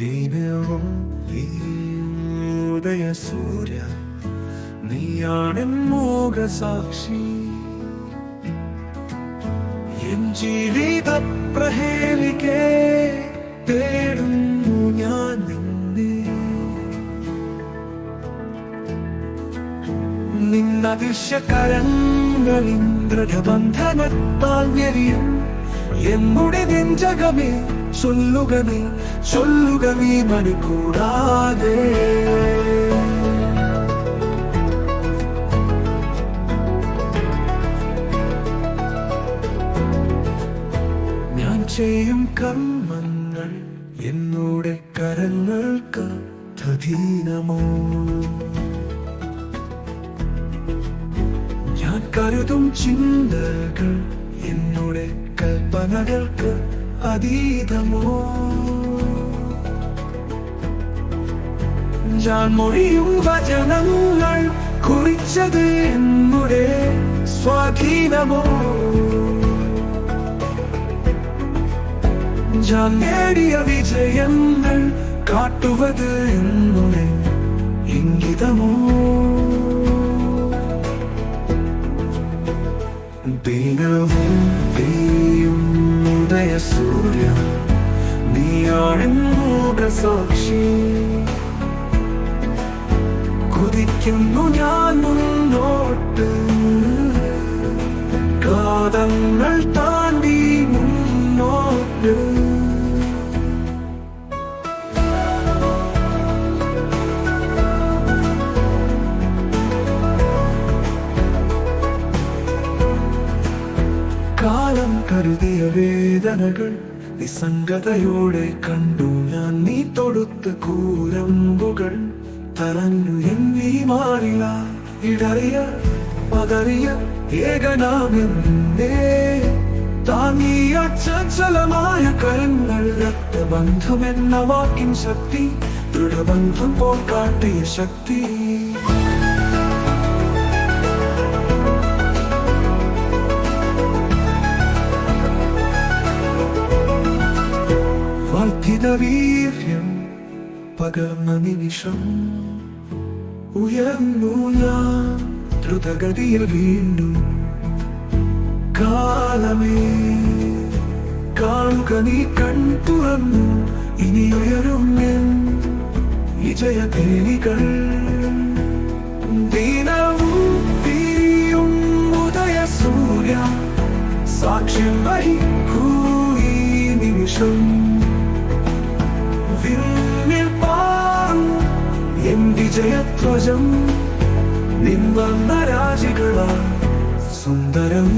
ദിനവും ഉദയ സൂര്യ നീയാണ് മോഹസാക്ഷി എൻ ജീവിത പ്രഹേലികെ തേടുന്നു ഞാൻ നിന്നെ. നിന്നതിശ കരങ്ങളിന്ദ്രബന്ധനത്താൽ ഞെരിയും. എന്നുടെ നെഞ്ചകമേ ചൊല്ലുക നീ ചൊല്ലുക നീ മണിക്കൂടാതെ ഞാൻ ചെയ്യും കർമ്മങ്ങൾ എന്നോടെ കരങ്ങൾക്ക് അധീനമോ ഞാൻ കരുതും ചിന്തകൾ എന്നോടെ കൽപ്പനകൾക്ക് അതീതമോ ഞാൻ മൊഴിയും വചനങ്ങൾ കുറിച്ചത് എന്നുടെ സ്വാധീനമോ ഞാൻ നേടിയ വിജയങ്ങൾ കാട്ടുവത് എന്നുടെ ഇംഗിതമോ ദിനവും പെയ്യും ഉദയ സൂര്യ നീയാണ് കുതിക്കുന്നു ഞാൻ മുന്നോട്ട് കാതങ്ങൾ താണ്ടി മുന്നോട്ട്. കരുതിയ വേദനകൾ നിസ്സംഗതയോടെ കണ്ടു. ഞാൻ നീ തൊടുത്ത കൂരമ്പുകൾ തറഞ്ഞു എന്നീ മാറില്ല ഇടറിയ പതറിയ ഏകനാമെന്നേ. താങ്ങിയ ചഞ്ചലമായ കരങ്ങൾ രക്തബന്ധമെന്ന വാക്കിൻ ശക്തി ദൃഢബന്ധം പോൽ കാട്ടിയ ശക്തി. വർദ്ധിത വീര്യം പകർന്ന നിമിഷം ഉയർന്നു ഞാൻ ദ്രുതഗതിയിൽ വീണ്ടും കാലമേ കാണുക നീ കൺ തുറന്നു ഇനി ഉയരും എൻ വിജയതേനികൾ. ദിനവും തീയും ഉദയ സൂര്യ സാക്ഷ്യം വഹിക്കൂ ഈ നിമിഷം. വിജയധ്വജം നിന്ന രാജികളാ സുന്ദരം.